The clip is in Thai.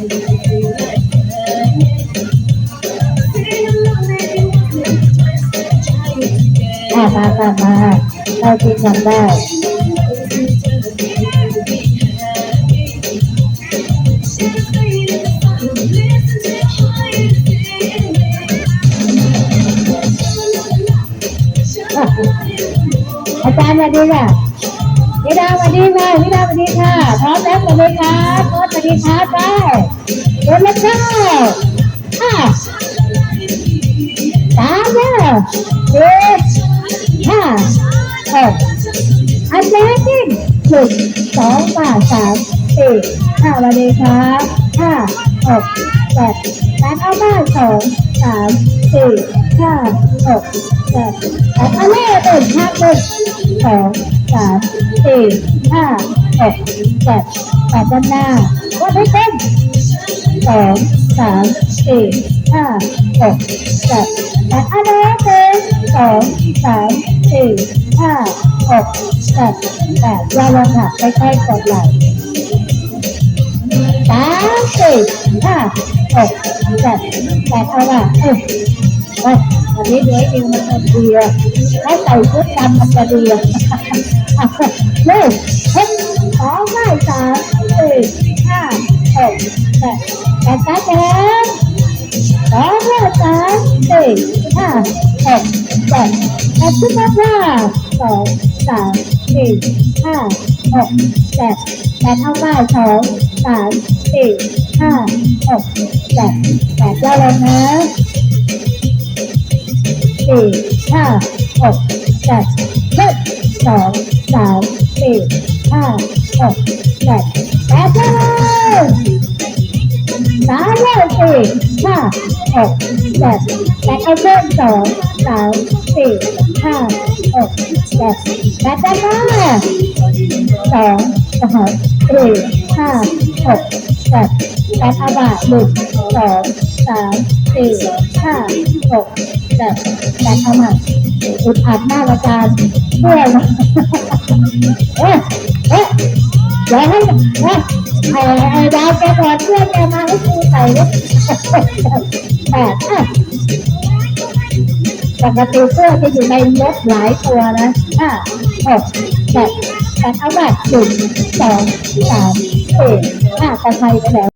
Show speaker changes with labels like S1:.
S1: อ่ามามามาเราจริงทำได้อาจาร ย์สวัสดีค่ะวิดาสวัสดีค่ะวิดาสวัสดีค่ะ พร้อมแล้วสวัสดีครับพร้อมสวัสดีครับไปเดินแล้วเข้าห้าสามแล้วเจ็ดห้าหกอันแรกที่หนึ่งสองสามสามสี่ห้าสวัสดีครับห้าหกแปดแปดเอาบ้านสองสามสี่ห้าหกแปดแปดเอาเลขหนึ่งห้าหนึ่งสอง สามสี่ห้าหกเจ็ดแปดด้านหน้าวัดให้เต็มสองสามสี่ห้าหกเจ็ดแปดอาเลขหนึ่งสองสามสี่ห้าหกเจ็ดแปดยาลงค่ะใกล้ๆกดไหล่สามสี่ห้าหกเจ็ดแปดเอาละเออเฮ้ยวันนี้ดูไอ้ดิวมันจะดีอะถ้าใส่ชุดดำมันจะดี อะเลยเฮ้ยสองห้าสามสี่ห้าหกเจ็ดแปดเก้าแปดสองห้าสามสี่ห้าหกเจ็ดแปดชุดนับว่าสองสามสี่ห้าหกเจ็ดแปดเอาว่าสองสามสี่ห้าหกเจ็ดแปดย่อลงนะสี่ห้าหกเจ็ดหนึ่งสอง สามสี่ห้าหกเจ็ดแปดย่อลงสามห้าสี่ห้าหกเจ็ดแปดเอาเพิ่มสองสามสี่ห้าหกเจ็ดแปดด้านหน้าสองสามสี่ห้าหกเจ็ดแปดเอาบาทหนึ่งสองสามสี่ห้าหกเจ็ดแปดเอามา อุดอัดหน้าอาจารย์ด้วยนะเอ๊ะเอ๊ะเดี๋ยวให้เฮ้ยไอ้ไอ้ดาวแกถอดเสื้อแกมาให้กูใส่ด้วยแปดอะปกติเสื้อจะอยู่ในรถหลายตัวนะห้าหกเจ็ดแปดเอาแบบหนึ่งสองสามสี่ห้าตะไคร้ไปแล้ว